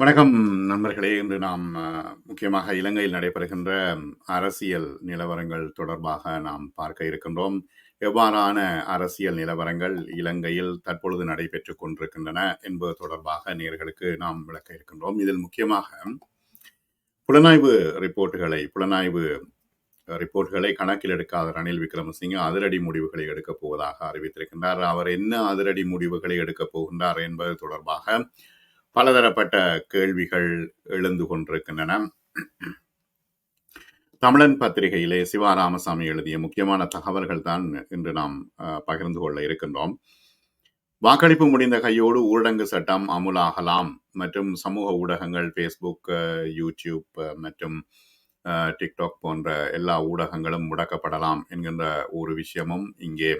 வணக்கம் நண்பர்களே. இன்று நாம் முக்கியமாக இலங்கையில் நடைபெறுகின்ற அரசியல் நிலவரங்கள் தொடர்பாக நாம் பார்க்க இருக்கின்றோம். எவ்வாறான அரசியல் நிலவரங்கள் இலங்கையில் தற்பொழுது நடைபெற்றுக் கொண்டிருக்கின்றன என்பது தொடர்பாக நேர்களுக்கு நாம் விளக்க இருக்கின்றோம். இதில் முக்கியமாக புலனாய்வு ரிப்போர்ட்டுகளை புலனாய்வு ரிப்போர்ட்டுகளை கணக்கில் எடுக்காத ரணில் விக்ரமசிங்க அதிரடி முடிவுகளை எடுக்கப் போவதாக அறிவித்திருக்கின்றார். அவர் என்ன அதிரடி முடிவுகளை எடுக்கப் போகின்றார் என்பது தொடர்பாக பலதரப்பட்ட கேள்விகள் எழுந்து கொண்டிருக்கின்றன. தமிழன் பத்திரிகையிலே சிவா ராமசாமி எழுதிய முக்கியமான தகவல்கள் தான் இன்று நாம் பகிர்ந்து கொள்ள இருக்கின்றோம். வாக்களிப்பு முடிந்த கையோடு ஊரடங்கு சட்டம் அமுலாகலாம் மற்றும் சமூக ஊடகங்கள் ஃபேஸ்புக் யூடியூப் மற்றும் டிக்டாக் போன்ற எல்லா ஊடகங்களும் முடக்கப்படலாம் என்கின்ற ஒரு விஷயமும் இங்கே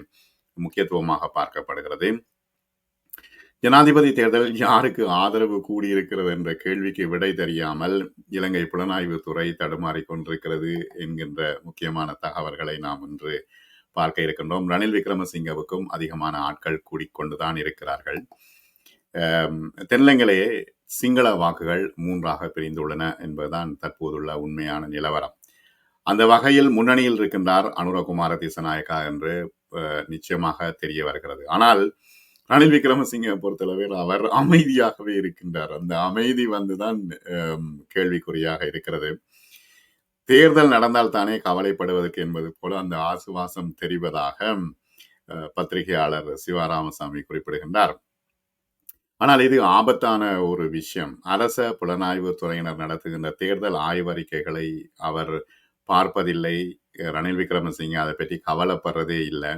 முக்கியத்துவமாக பார்க்கப்படுகிறது. ஜனாதிபதி தேர்தல் யாருக்கு ஆதரவு கூடியிருக்கிறது என்ற கேள்விக்கு விடை தெரியாமல் இலங்கை புலனாய்வு துறை தடுமாறி கொண்டிருக்கிறது என்கின்ற முக்கியமான தகவல்களை நாம் இன்று பார்க்க இருக்கின்றோம். ரணில் விக்ரமசிங்கவுக்கும் அதிகமான ஆட்கள் கூடிக்கொண்டுதான் இருக்கிறார்கள். தென்னங்களே சிங்கள வாக்குகள் மூன்றாக பிரிந்துள்ளன என்பதுதான் தற்போதுள்ள உண்மையான நிலவரம். அந்த வகையில் முன்னணியில் இருக்கின்றார் அனுரகுமார திசநாயக்கா என்று நிச்சயமாக தெரிய வருகிறது. ஆனால் ரணில் விக்ரமசிங்க பொறுத்தளவில் அவர் அமைதியாகவே இருக்கின்றார். அந்த அமைதி வந்துதான் கேள்விக்குறியாக இருக்கிறது. தேர்தல் நடந்தால் தானே கவலைப்படுவதற்கு என்பது போல அந்த ஆசுவாசம் தெரிவதாக பத்திரிகையாளர் சிவராமசாமி குறிப்பிடுகின்றார். ஆனால் இது ஆபத்தான ஒரு விஷயம். அரச புலனாய்வு துறையினர் நடத்துகின்ற தேர்தல் ஆய்வறிக்கைகளை அவர் பார்ப்பதில்லை. ரணில் விக்ரமசிங்க அதை பற்றி கவலைப்படுறதே இல்லை.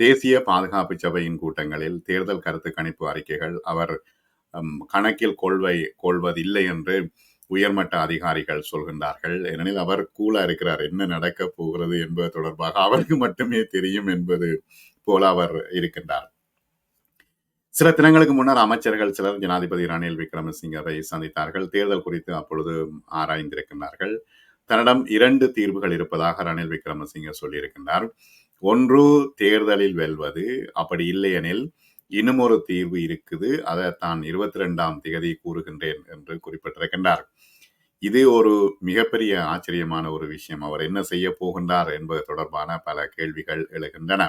தேசிய பாதுகாப்பு சபையின் கூட்டங்களில் தேர்தல் கருத்து கணிப்பு அறிக்கைகள் அவர் கணக்கில் கொள்வை கொள்வதில்லை என்று உயர்மட்ட அதிகாரிகள் சொல்கின்றார்கள். ஏனெனில் அவர் கூலா இருக்கிறார். என்ன நடக்க போகிறது என்பது தொடர்பாக அவருக்கு மட்டுமே தெரியும் என்பது போல அவர் இருக்கின்றார். சில தினங்களுக்கு முன்னர் அமைச்சர்கள் சிலர் ஜனாதிபதி ரணில் விக்ரமசிங்கவை சந்தித்தார்கள். தேர்தல் குறித்து அப்பொழுது ஆராய்ந்திருக்கின்றார்கள். தன்னிடம் இரண்டு தீர்வுகள் இருப்பதாக ரணில் விக்ரமசிங்க சொல்லியிருக்கின்றார். ஒன்று தேர்தலில் வெல்வது. அப்படி இல்லையெனில் இன்னும் ஒரு தீர்வு இருக்குது. அதை தான் இருபத்தி ரெண்டாம் தேதி கூறுகின்றேன் என்று குறிப்பிட்டிருக்கின்றார். இது ஒரு மிகப்பெரிய ஆச்சரியமான ஒரு விஷயம். அவர் என்ன செய்ய போகின்றார் என்பது தொடர்பான பல கேள்விகள் எழுகின்றன.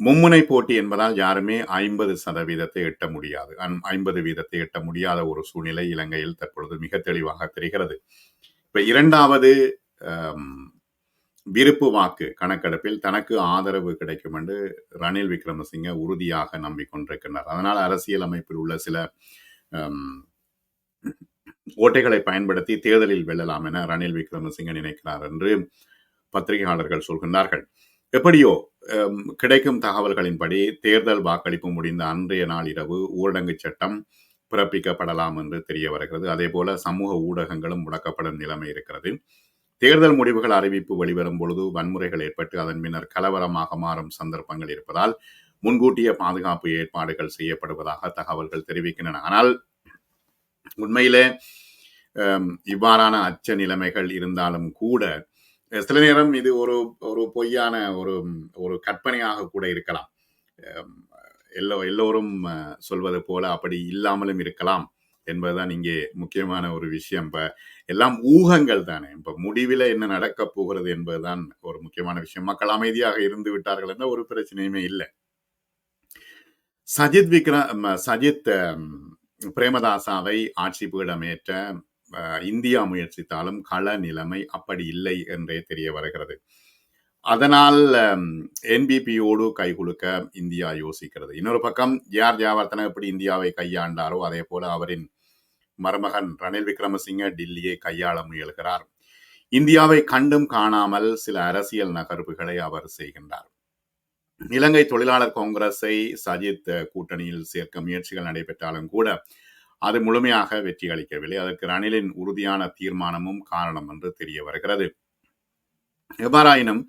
மும்முனை போட்டி என்பதால் யாருமே ஐம்பது சதவீதத்தை எட்ட முடியாது. ஐம்பது வீதத்தை எட்ட முடியாத ஒரு சூழ்நிலை இலங்கையில் தற்பொழுது மிக தெளிவாக தெரிகிறது. இப்ப இரண்டாவது விருப்பு வாக்கு கணக்கெடுப்பில் தனக்கு ஆதரவு கிடைக்கும் என்று ரணில் விக்ரமசிங்க உறுதியாக நம்பிக்கொண்டிருக்கின்றார். அதனால் அரசியல் அமைப்பில் உள்ள சில ஓட்டைகளை பயன்படுத்தி தேர்தலில் வெல்லலாம் என ரணில் விக்ரமசிங்க நினைக்கிறார் என்று பத்திரிகையாளர்கள் சொல்கின்றார்கள். எப்படியோ கிடைக்கும் தகவல்களின்படி தேர்தல் வாக்களிப்பு முடிந்த அன்றைய நாள் இரவு ஊரடங்கு சட்டம் பிறப்பிக்கப்படலாம் என்று தெரிய வருகிறது. அதே போல சமூக ஊடகங்களும் முடக்கப்படும் நிலைமை இருக்கிறது. தேர்தல் முடிவுகள் அறிவிப்பு வெளிவரும் பொழுது வன்முறைகள் ஏற்பட்டு அதன் பின்னர் கலவரமாக மாறும் சந்தர்ப்பங்கள் இருப்பதால் முன்கூட்டிய பாதுகாப்பு ஏற்பாடுகள் செய்யப்படுவதாக தகவல்கள் தெரிவிக்கின்றன. ஆனால் உண்மையிலே இவ்வாறான அச்ச நிலைமைகள் இருந்தாலும் கூட சில நேரம் இது ஒரு ஒரு பொய்யான ஒரு ஒரு கற்பனையாக கூட இருக்கலாம். எல்லோ எல்லோரும் சொல்வது போல அப்படி இல்லாமலும் இருக்கலாம். என்பதுதான் இங்கே முக்கியமான ஒரு விஷயம். இப்போ எல்லாம் ஊகங்கள் தானே. இப்போ முடிவில் என்ன நடக்க போகிறது என்பதுதான் ஒரு முக்கியமான விஷயம். மக்கள் அமைதியாக இருந்து விட்டார்கள் என்ற ஒரு பிரச்சனையுமே இல்லை. சஜித் விக்ரம் சஜித் பிரேமதாசாவை ஆட்சி பீடமேற்ற இந்தியா முயற்சித்தாலும் கள நிலைமை அப்படி இல்லை என்றே தெரிய வருகிறது. அதனால் என்பிபியோடு கை கொடுக்க இந்தியா யோசிக்கிறது. இன்னொரு பக்கம் யார் ஜாவர்த்தன எப்படி இந்தியாவை கையாண்டாரோ அதே போல அவரின் மருமகன் ரணில் விக்ரமசிங்க டில்லியை கையாள முயல்கிறார். இந்தியாவை கண்டும் காணாமல் சில அரசியல் நகர்வுகளை அவர் செய்கின்றார். இலங்கை தொழிலாளர் காங்கிரஸை சஜித் கூட்டணியில் சேர்க்க முயற்சிகள் நடைபெற்றாலும் கூட அது முழுமையாக வெற்றி அளிக்கவில்லை. அதற்கு ரணிலின் உறுதியான தீர்மானமும் காரணம் என்று தெரிய வருகிறது. எவ்வாறாயினும்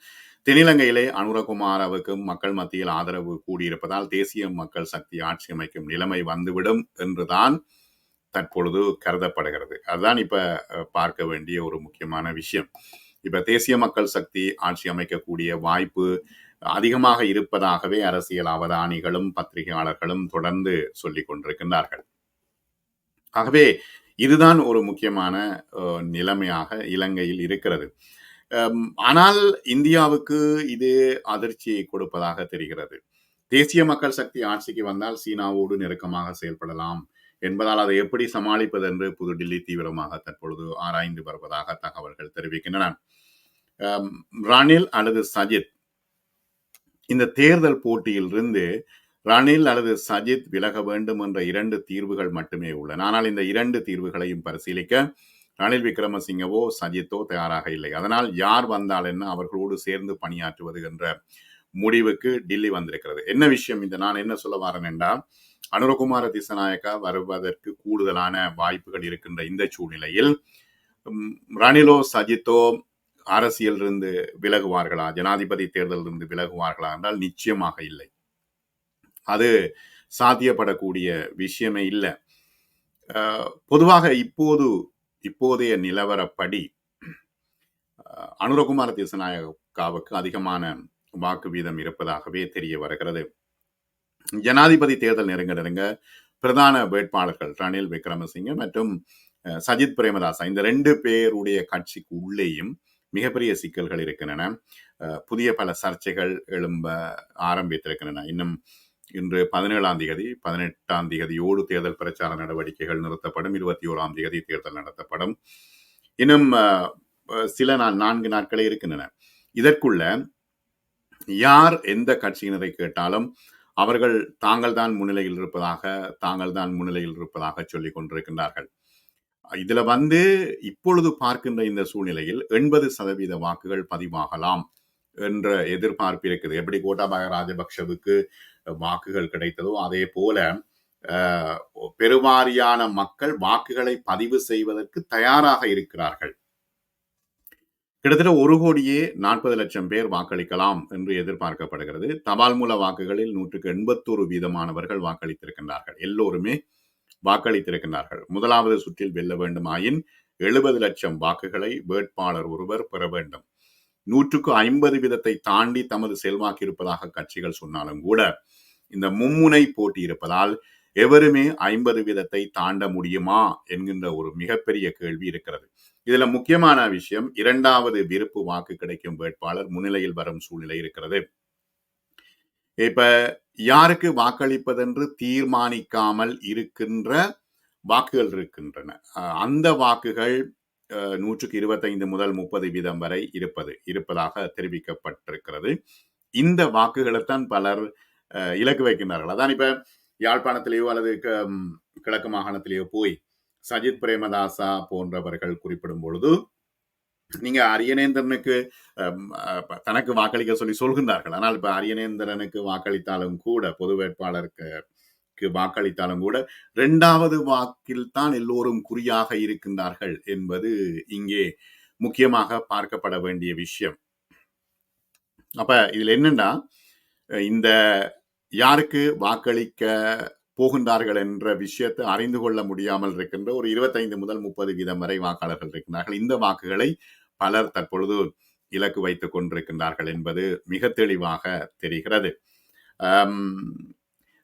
தென்னிலங்கையிலே அனுரகுமாரவுக்கும் மக்கள் மத்தியில் ஆதரவு கூடியிருப்பதால் தேசிய மக்கள் சக்தி ஆட்சி அமைக்கும் நிலைமை வந்துவிடும் என்றுதான் தற்பொழுது கருதப்படுகிறது. அதுதான் இப்ப பார்க்க வேண்டிய ஒரு முக்கியமான விஷயம். இப்ப தேசிய மக்கள் சக்தி ஆட்சி அமைக்கக்கூடிய வாய்ப்பு அதிகமாக இருப்பதாகவே அரசியல் அவதானிகளும் பத்திரிகையாளர்களும் தொடர்ந்து சொல்லிக் கொண்டிருக்கின்றார்கள். ஆகவே இதுதான் ஒரு முக்கியமான நிலைமையாக இலங்கையில் இருக்கிறது. ஆனால் இந்தியாவுக்கு இது அதிர்ச்சியை கொடுப்பதாக தெரிகிறது. தேசிய மக்கள் சக்தி ஆட்சிக்கு வந்தால் சீனாவோடு நெருக்கமாக செயல்படலாம். என்பதால் அதை எப்படி சமாளிப்பது என்று புதுடில்லி தீவிரமாக தற்பொழுது ஆராய்ந்து வருவதாக தகவல்கள் தெரிவிக்கின்றன. ரணில் அல்லது சஜித் இந்த தேர்தல் போட்டியிலிருந்து ரணில் அல்லது சஜித் விலக வேண்டும் என்ற இரண்டு தீர்வுகள் மட்டுமே உள்ளன. ஆனால் இந்த இரண்டு தீர்வுகளையும் பரிசீலிக்க ரணில் விக்ரமசிங்கவோ சஜித்தோ தயாராக இல்லை. அதனால் யார் வந்தால் என்ன அவர்களோடு சேர்ந்து பணியாற்றுவது என்ற முடிவுக்கு டில்லி வந்திருக்கிறது. என்ன விஷயம்? இந்த நான் என்ன சொல்ல வரேன் என்றால் அனுரகுமார திசநாயக்கா வருவதற்கு கூடுதலான வாய்ப்புகள் இருக்கின்ற இந்த சூழ்நிலையில் ரணிலோ சஜித்தோ அரசியலிருந்து விலகுவார்களா? ஜனாதிபதி தேர்தலிலிருந்து விலகுவார்களா என்றால் நிச்சயமாக இல்லை. அது சாத்தியப்படக்கூடிய விஷயமே இல்லை. பொதுவாக இப்போது இப்போதைய நிலவரப்படி அனுரகுமார திசநாயக்காவுக்கு அதிகமான வாக்கு வீதம் இருப்பதாகவே தெரிய வருகிறது. ஜனாதிபதி தேர்தல் நெருங்க நெருங்க பிரதான வேட்பாளர்கள் ரணில் விக்ரமசிங்க மற்றும் சஜித் பிரேமதாசா இந்த ரெண்டு பேருடைய கட்சிக்கு உள்ளேயும் மிகப்பெரிய சிக்கல்கள் இருக்கின்றன. அஹ், புதிய பல சர்ச்சைகள் எழும்ப ஆரம்பித்திருக்கின்றன. இன்னும் இன்று பதினேழாம் தேதி பதினெட்டாம் தேதியோடு தேர்தல் பிரச்சார நடவடிக்கைகள் நிறுத்தப்படும். இருபத்தி ஓராம் தேதி தேர்தல் நடத்தப்படும். இன்னும் சில நாள் நான்கு நாட்களே இருக்கின்றன. இதற்குள்ள யார் எந்த கட்சியினரை கேட்டாலும் அவர்கள் தாங்கள் தான் முன்னிலையில் இருப்பதாக தாங்கள் தான் முன்னிலையில் இருப்பதாக சொல்லிக் கொண்டிருக்கின்றார்கள். இதுல வந்து இப்பொழுது பார்க்கின்ற இந்த சூழ்நிலையில் எண்பது சதவீத வாக்குகள் பதிவாகலாம் என்ற எதிர்பார்ப்பு இருக்குது. எப்படி கோட்டாபாய ராஜபக்ஷவுக்கு வாக்குகள் கிடைத்ததோ அதே போல பெருவாரியான மக்கள் வாக்குகளை பதிவு செய்வதற்கு தயாராக இருக்கிறார்கள். கிட்டத்தட்ட ஒரு கோடியே நாற்பது லட்சம் பேர் வாக்களிக்கலாம் என்று எதிர்பார்க்கப்படுகிறது. தபால் மூல வாக்குகளில் நூற்றுக்கு எண்பத்தோரு வீதமானவர்கள் வாக்களித்திருக்கின்றார்கள். எல்லோருமே வாக்களித்திருக்கின்றார்கள். முதலாவது சுற்றில் வெல்ல வேண்டுமாயின் எழுபது லட்சம் வாக்குகளை வேட்பாளர் ஒருவர் பெற வேண்டும். நூற்றுக்கு ஐம்பது வீதத்தை தாண்டி தமது செல்வாக்கு இருப்பதாக கட்சிகள் சொன்னாலும் கூட இந்த மும்முனை போட்டி இருப்பதால் எவருமே ஐம்பது வீதத்தை தாண்ட முடியுமா என்கின்ற ஒரு மிகப்பெரிய கேள்வி இருக்கிறது. இதுல முக்கியமான விஷயம் இரண்டாவது விருப்பு வாக்கு கிடைக்கும் வேட்பாளர் முன்னிலையில் வரும் சூழ்நிலை இருக்கிறது. இப்ப யாருக்கு வாக்களிப்பதென்று தீர்மானிக்காமல் இருக்கின்ற வாக்குகள் இருக்கின்றன. அஹ் அந்த வாக்குகள் நூற்றுக்கு இருபத்தைந்து முதல் முப்பது வீதம் வரை இருப்பது இருப்பதாக தெரிவிக்கப்பட்டிருக்கிறது. இந்த வாக்குகளைத்தான் பலர் அஹ், இலக்கு வைக்கின்றார்கள். அதான் இப்ப யாழ்ப்பாணத்திலேயோ அல்லது கிழக்கு மாகாணத்திலேயோ போய் சஜித் பிரேமதாசா போன்றவர்கள் குறிப்பிடும் பொழுது நீங்க அரியநேந்திரனுக்கு தனக்கு வாக்களிக்க சொல்லி சொல்கின்றார்கள். ஆனால் இப்ப அரியநேந்திரனுக்கு வாக்களித்தாலும் கூட பொது வேட்பாளருக்கு வாக்களித்தாலும் கூட இரண்டாவது வாக்கில் தான் எல்லோரும் குறியாக இருக்கின்றார்கள் என்பது இங்கே முக்கியமாக பார்க்கப்பட வேண்டிய விஷயம். அப்ப இதுல என்னன்னா இந்த யாருக்கு வாக்களிக்க போகின்றார்கள் என்ற விஷயத்தை அறிந்து கொள்ள முடியாமல் இருக்கின்ற ஒரு இருபத்தைந்து முதல் முப்பது வீதம் வரை வாக்காளர்கள் இருக்கின்றார்கள். இந்த வாக்குகளை பலர் தற்பொழுது இலக்கு வைத்துக் கொண்டிருக்கின்றார்கள் என்பது மிக தெளிவாக தெரிகிறது.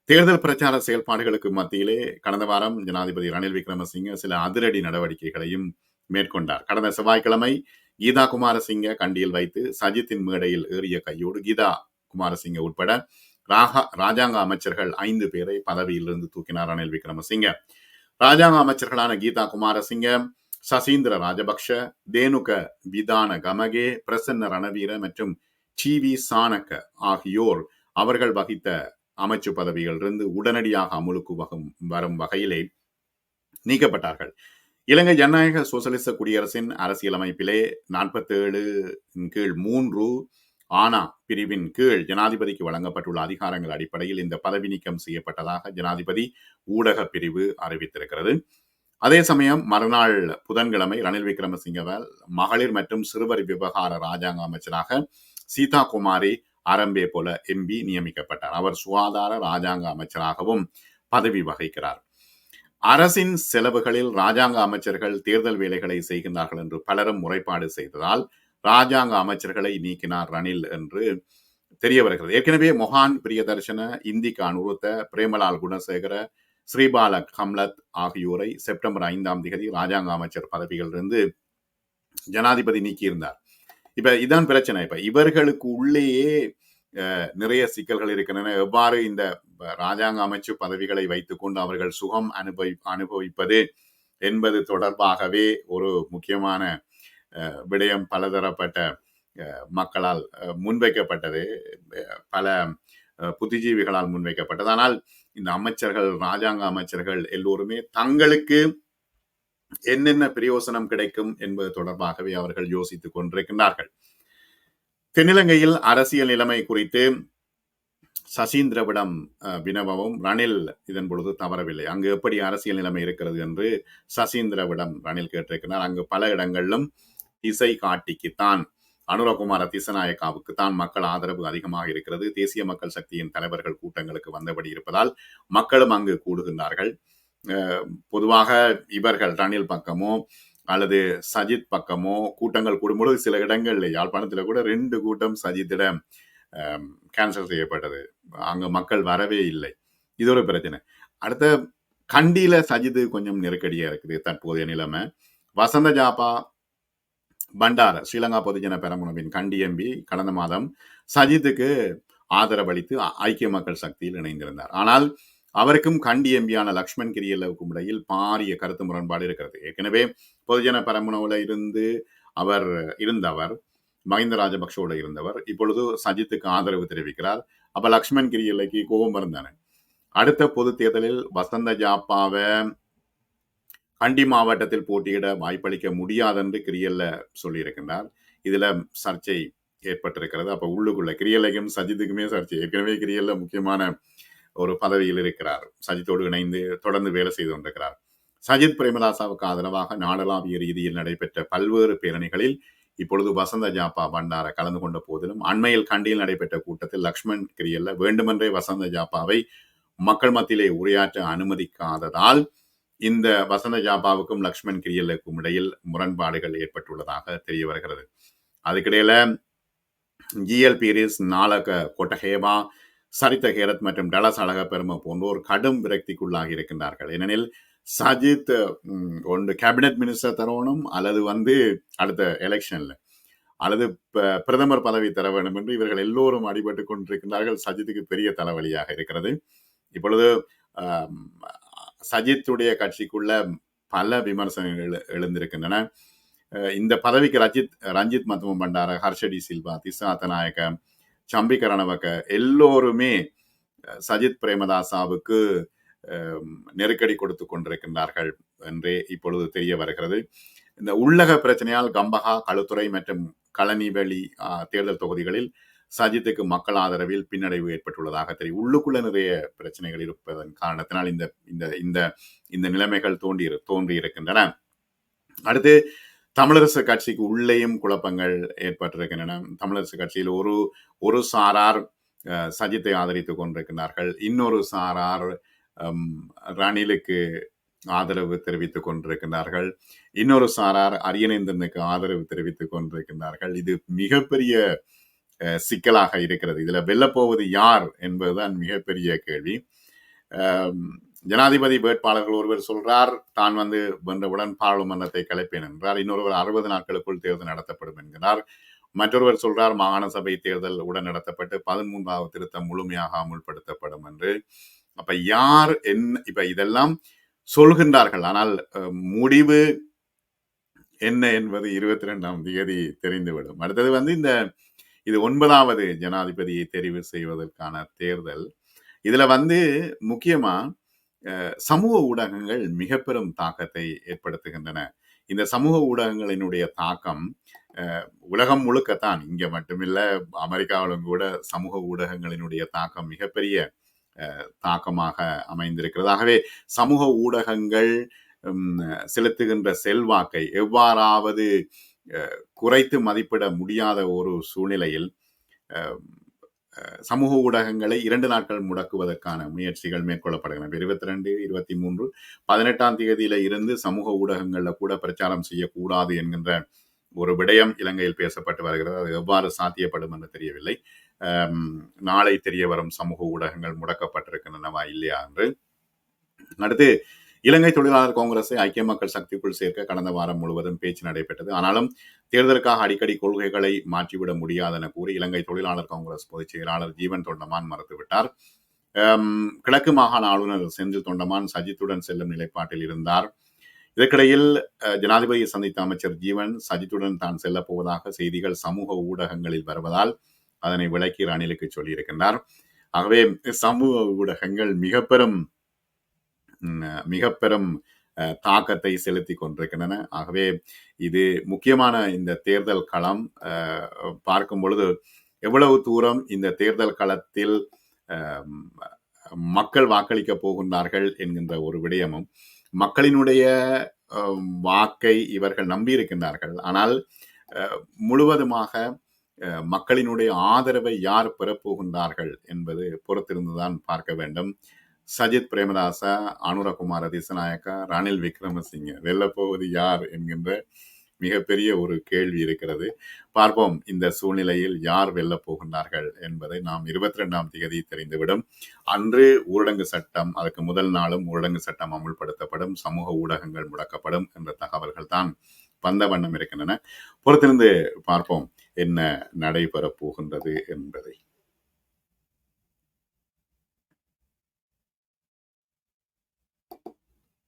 தேர்தல் பிரச்சார செயல்பாடுகளுக்கு மத்தியிலே கடந்த வாரம் ஜனாதிபதி ரணில் விக்ரமசிங்க சில அதிரடி நடவடிக்கைகளையும் மேற்கொண்டார். கடந்த செவ்வாய்க்கிழமை கீதா குமாரசிங்க கண்டியில் வைத்து சஜித்தின் மேடையில் ஏறிய கையோடு கீதா குமாரசிங்க உட்பட ராகா ராஜாங்க அமைச்சர்கள் ஐந்து பேரை பதவியிலிருந்து தூக்கினார் ரணில் விக்ரமசிங்க. ராஜாங்க அமைச்சர்களான கீதா குமாரசிங்க சசீந்திர ராஜபக்ஷ தேனுக விதான கமகே பிரசன்ன ரணவீர மற்றும் டி வி சாணக்க ஆகியோர் அவர்கள் வகித்த அமைச்சு பதவிகளிலிருந்து உடனடியாக அமுலுக்கு வகும் வரும் வகையிலே நீக்கப்பட்டார்கள். இலங்கை ஜனநாயக சோசலிச குடியரசின் அரசியலமைப்பிலே நாற்பத்தேழு கீழ் மூன்று ஆனா பிரிவின் கீழ் ஜனாதிபதிக்கு வழங்கப்பட்டுள்ள அதிகாரங்கள் அடிப்படையில் இந்த பதவி நீக்கம் செய்யப்பட்டதாக ஜனாதிபதி ஊடக பிரிவு அறிவித்திருக்கிறது. அதே சமயம் மறுநாள் புதன்கிழமை ரணில் விக்ரமசிங்கவால் மகளிர் மற்றும் சிறுவர் விவகார ராஜாங்க அமைச்சராக சீதா குமாரி அரம்பே போல எம்பி நியமிக்கப்பட்டார். அவர் சுகாதார ராஜாங்க அமைச்சராகவும் பதவி வகிக்கிறார். அரசின் செலவுகளில் ராஜாங்க அமைச்சர்கள் தேர்தல் வேலைகளை செய்கின்றார்கள் என்று பலரும் முறைப்பாடு செய்ததால் ராஜாங்க அமைச்சர்களை நீக்கினார் ரணில் என்று தெரிய வருகிறது ஏற்கனவே மொஹான் பிரியதர்ஷன இந்திக்கு அனுருத்த பிரேமலால் குணசேகர ஸ்ரீபால கம்லத் ஆகியோரை செப்டம்பர் ஐந்தாம் தேதி ராஜாங்க அமைச்சர் பதவிகளிலிருந்து ஜனாதிபதி நீக்கியிருந்தார். இப்ப இதான் பிரச்சனை. இப்ப இவர்களுக்கு உள்ளேயே நிறைய சிக்கல்கள் இருக்கின்றன. எவ்வாறு இந்த ராஜாங்க அமைச்சு பதவிகளை வைத்துக்கொண்டு அவர்கள் சுகம் அனுபவி அனுபவிப்பது என்பது தொடர்பாகவே ஒரு முக்கியமான விடயம் பலதரப்பட்ட மக்களால் முன்வைக்கப்பட்டது. பல புத்திஜீவிகளால் முன்வைக்கப்பட்டது. ஆனால் இந்த அமைச்சர்கள் ராஜாங்க அமைச்சர்கள் எல்லோருமே தங்களுக்கு என்னென்ன பிரயோசனம் கிடைக்கும் என்பது தொடர்பாகவே அவர்கள் யோசித்துக் கொண்டிருக்கின்றார்கள். தென்னிலங்கையில் அரசியல் நிலைமை குறித்து சசீந்திரவிடம் வினவவும் ரணில் இதன் பொழுது தவறவில்லை. அங்கு எப்படி அரசியல் நிலைமை இருக்கிறது என்று சசீந்திரவிடம் ரணில் கேட்டிருக்கிறார். அங்கு பல இடங்களிலும் திசை காட்டிக்குத்தான். அனுரகுமார திசநாயக்காவுக்கு தான் மக்கள் ஆதரவு அதிகமாக இருக்கிறது. தேசிய மக்கள் சக்தியின் தலைவர்கள் கூட்டங்களுக்கு வந்தபடி இருப்பதால் மக்களும் அங்கு கூடுகின்றார்கள். பொதுவாக இவர்கள் ரணில் பக்கமோ அல்லது சஜித் பக்கமோ கூட்டங்கள் கூடும்பொழுது சில இடங்களில் யாழ்ப்பாணத்தில் கூட ரெண்டு கூட்டம் சஜித்திடம் கேன்சல் செய்யப்பட்டது. அங்கே மக்கள் வரவே இல்லை. இது ஒரு பிரச்சனை. அடுத்த கண்டியில சஜித் கொஞ்சம் நெருக்கடியாக இருக்குது தற்போதைய நிலைமை. வசந்த ஜாபா பண்டார ஸ்ரீலங்கா பொதுஜன பெரமுனவின் கண்டி எம்பி கடந்த மாதம் சஜித்துக்கு ஆதரவளித்து ஐக்கிய மக்கள் சக்தியில் இணைந்திருந்தார். ஆனால் அவருக்கும் கண்டி எம்பியான லக்ஷ்மண் கிரியல்லவுக்கும் இடையில் பாரிய கருத்து முரண்பாடு இருக்கிறது. ஏற்கனவே பொதுஜன பரமுனவுல இருந்து அவர் இருந்தவர் மஹிந்த ராஜபக்சோட இருந்தவர் இப்பொழுது சஜித்துக்கு ஆதரவு தெரிவிக்கிறார். அப்ப லக்ஷ்மண் கிரியல்லைக்கு கோபம் இருந்தானே அடுத்த பொது தேர்தலில் வசந்த ஜாப்பாவை கண்டி மாவட்டத்தில் போட்டியிட வாய்ப்பளிக்க முடியாதென்று கிரியல்ல சொல்லியிருக்கின்றார். இதுல சர்ச்சை ஏற்பட்டிருக்கிறது. அப்ப உள்ளுக்குள்ள கிரியலைக்கும் சஜித்துக்குமே சர்ச்சை. ஏற்கனவே கிரியல்ல முக்கியமான ஒரு பதவியில் இருக்கிறார். சஜித்தோடு இணைந்து தொடர்ந்து வேலை செய்து கொண்டிருக்கிறார். சஜித் பிரேமதாசாவுக்கு ஆதரவாக நாடளாவிய ரீதியில் நடைபெற்ற பல்வேறு பேரணிகளில் இப்பொழுது வசந்த ஜாப்பா பண்டார கலந்து கொண்ட போதிலும் அண்மையில் கண்டியில் நடைபெற்ற கூட்டத்தில் லக்ஷ்மண் கிரியல்ல வேண்டுமென்றே வசந்த ஜாப்பாவை மக்கள் மத்தியிலே உரையாற்ற அனுமதிக்காததால் இந்த வசந்த ஜாபாவுக்கும் லக்ஷ்மண் கிரியலுக்கும் இடையில் முரண்பாடுகள் ஏற்பட்டுள்ளதாக தெரிய வருகிறது. அதுக்கிடையில ஜிஎல் பீரிஸ் நாளக கொட்டஹேவா சரித்த ஹேரத் மற்றும் டலஸ் அழக பெருமை போன்றோர் கடும் விரக்திக்குள்ளாகி இருக்கின்றார்கள். ஏனெனில் சஜித் ஒன்று கேபினட் மினிஸ்டர் தரணும் அல்லது வந்து அடுத்த எலெக்ஷன்ல அல்லது பிரதமர் பதவி தர வேண்டும் என்று இவர்கள் எல்லோரும் அடிபட்டு கொண்டிருக்கின்றார்கள். சஜித்துக்கு பெரிய தலைவலியாக இருக்கிறது. இப்பொழுது சஜித்துடைய கட்சிக்குள்ள பல விமர்சனங்கள் எழுந்திருக்கின்றன. இந்த பதவிக்கு ரஜித் ரஞ்சித் மத்துவம் பண்டார ஹர்ஷடி சில்வா திசாத்த நாயக்க சம்பிகரணவக்க எல்லோருமே சஜித் பிரேமதாசாவுக்கு நெருக்கடி கொடுத்து கொண்டிருக்கின்றார்கள் என்றே இப்பொழுது தெரிய வருகிறது. இந்த உள்ளக பிரச்சனையால் கம்பகா களுத்துறை மற்றும் களனிவெளி தேர்தல் தொகுதிகளில் சஜித்துக்கு மக்கள் ஆதரவில் பின்னடைவு ஏற்பட்டுள்ளதாக தெரியும். உள்ளுக்குள்ள நிறைய பிரச்சனைகள் இருப்பதன் காரணத்தினால் இந்த இந்த இந்த இந்த நிலைமைகள் தோன்றி தோன்றி இருக்கின்றன. அடுத்து தமிழரசு கட்சிக்கு உள்ளேயும் குழப்பங்கள் ஏற்பட்டிருக்கின்றன. தமிழரசு கட்சியில் ஒரு ஒரு சாரார் சஜித்தை ஆதரித்துக் கொண்டிருக்கிறார்கள் இன்னொரு சாரார் ரணிலுக்கு ஆதரவு தெரிவித்துக் கொண்டிருக்கின்றார்கள். இன்னொரு சாரார் அரியநேந்திரனுக்கு ஆதரவு தெரிவித்துக் கொண்டிருக்கின்றார்கள். இது மிகப்பெரிய சிக்கலாக இருக்கிறது. இதுல வெல்லப்போவது யார் என்பதுதான் மிகப்பெரிய கேள்வி. ஜனாதிபதி வேட்பாளர்கள் ஒருவர் சொல்றார் தான் வந்து வென்றவுடன் பாராளுமன்றத்தை கலைப்பேன் என்றார். இன்னொருவர் அறுபது நாட்களுக்குள் தேர்தல் நடத்தப்படும் என்கிறார். மற்றொருவர் சொல்றார் மாகாண சபை தேர்தல் உடன் நடத்தப்பட்டு பதிமூன்றாவது திருத்தம் முழுமையாக அமுல்படுத்தப்படும் என்று. அப்ப யார் என்ன இப்ப இதெல்லாம் சொல்கின்றார்கள். ஆனால் முடிவு என்ன என்பது இருபத்தி ரெண்டாம் தேதி தெரிந்துவிடும். அடுத்தது வந்து இந்த இது ஒன்பதாவது ஜனாதிபதியை தெரிவு செய்வதற்கான தேர்தல். இதுல வந்து முக்கியமா சமூக ஊடகங்கள் மிக பெரும் தாக்கத்தை ஏற்படுத்துகின்றன. இந்த சமூக ஊடகங்களினுடைய தாக்கம் உலகம் முழுக்கத்தான் இங்க மட்டுமில்ல அமெரிக்காவிலும் கூட சமூக ஊடகங்களினுடைய தாக்கம் மிகப்பெரிய தாக்கமாக அமைந்திருக்கிறது. ஆகவே சமூக ஊடகங்கள் செலுத்துகின்ற செல்வாக்கை எவ்வாறாவது குறைத்து மதிப்பிட முடியாத ஒரு சூழ்நிலையில் சமூக ஊடகங்களை இரண்டு நாட்கள் முடக்குவதற்கான முயற்சிகள் மேற்கொள்ளப்படுகின்றன. இருபத்தி ரெண்டு இருபத்தி மூன்று பதினெட்டாம் தேதியில இருந்து சமூக ஊடகங்களில் கூட பிரச்சாரம் செய்யக்கூடாது என்கின்ற ஒரு விடயம் இலங்கையில் பேசப்பட்டு வருகிறது. அது எவ்வாறு சாத்தியப்படும் என்று தெரியவில்லை. நாளை தெரிய வரும் சமூக ஊடகங்கள் முடக்கப்பட்டிருக்கின்றனவா இல்லையா என்று. அடுத்து இலங்கை தொழிலாளர் காங்கிரஸை ஐக்கிய மக்கள் சக்திக்குள் சேர்க்க கடந்த வாரம் முழுவதும் பேச்சு நடைபெற்றது. ஆனாலும் தேர்தலுக்காக அடிக்கடி கொள்கைகளை மாற்றிவிட முடியாது என கூறி இலங்கை தொழிலாளர் காங்கிரஸ் பொதுச் செயலாளர் ஜீவன் தொண்டமான் மறுத்துவிட்டார். கிழக்கு மாகாண ஆளுநர் செந்தில் தொண்டமான் சஜித்துடன் செல்லும் நிலைப்பாட்டில் இருந்தார். இதற்கிடையில் ஜனாதிபதியை சந்தித்த அமைச்சர் ஜீவன் சஜித்துடன் தான் செல்லப் போவதாக செய்திகள் சமூக ஊடகங்களில் வருவதால் அதனை விளக்கி ரணிலுக்கு சொல்லியிருக்கின்றார். ஆகவே சமூக ஊடகங்கள் மிக பெரும் மிக பெரும் தாக்கத்தை செலுத்தி கொண்டிருக்கின்றன. ஆகவே இது முக்கியமான இந்த தேர்தல் களம். பார்க்கும் பொழுது எவ்வளவு தூரம் இந்த தேர்தல் களத்தில் மக்கள் வாக்களிக்க போகின்றார்கள் என்கின்ற ஒரு விடயமும் மக்களினுடைய வாக்கை இவர்கள் நம்பியிருக்கின்றார்கள். ஆனால் முழுவதுமாக மக்களினுடைய ஆதரவை யார் பெறப்போகின்றார்கள் என்பது பொறுத்திருந்துதான் பார்க்க வேண்டும். சஜித் பிரேமதாசா அனுரகுமார திசநாயக்கா ரணில் விக்ரமசிங்க. வெல்லப்போவது யார் என்கின்ற மிகப்பெரிய ஒரு கேள்வி இருக்கிறது. பார்ப்போம் இந்த சூழ்நிலையில் யார் வெல்ல போகின்றார்கள் என்பதை நாம் இருபத்தி ரெண்டாம் தேதி தெரிந்துவிடும். அன்று ஊரடங்கு சட்டம் அதற்கு முதல் நாளும் ஊரடங்கு சட்டம் அமுல்படுத்தப்படும் சமூக ஊடகங்கள் முடக்கப்படும் என்ற தகவல்கள் தான் வந்த வண்ணம் இருக்கின்றன. பொறுத்திருந்து பார்ப்போம் என்ன நடைபெறப் போகின்றது என்பதை.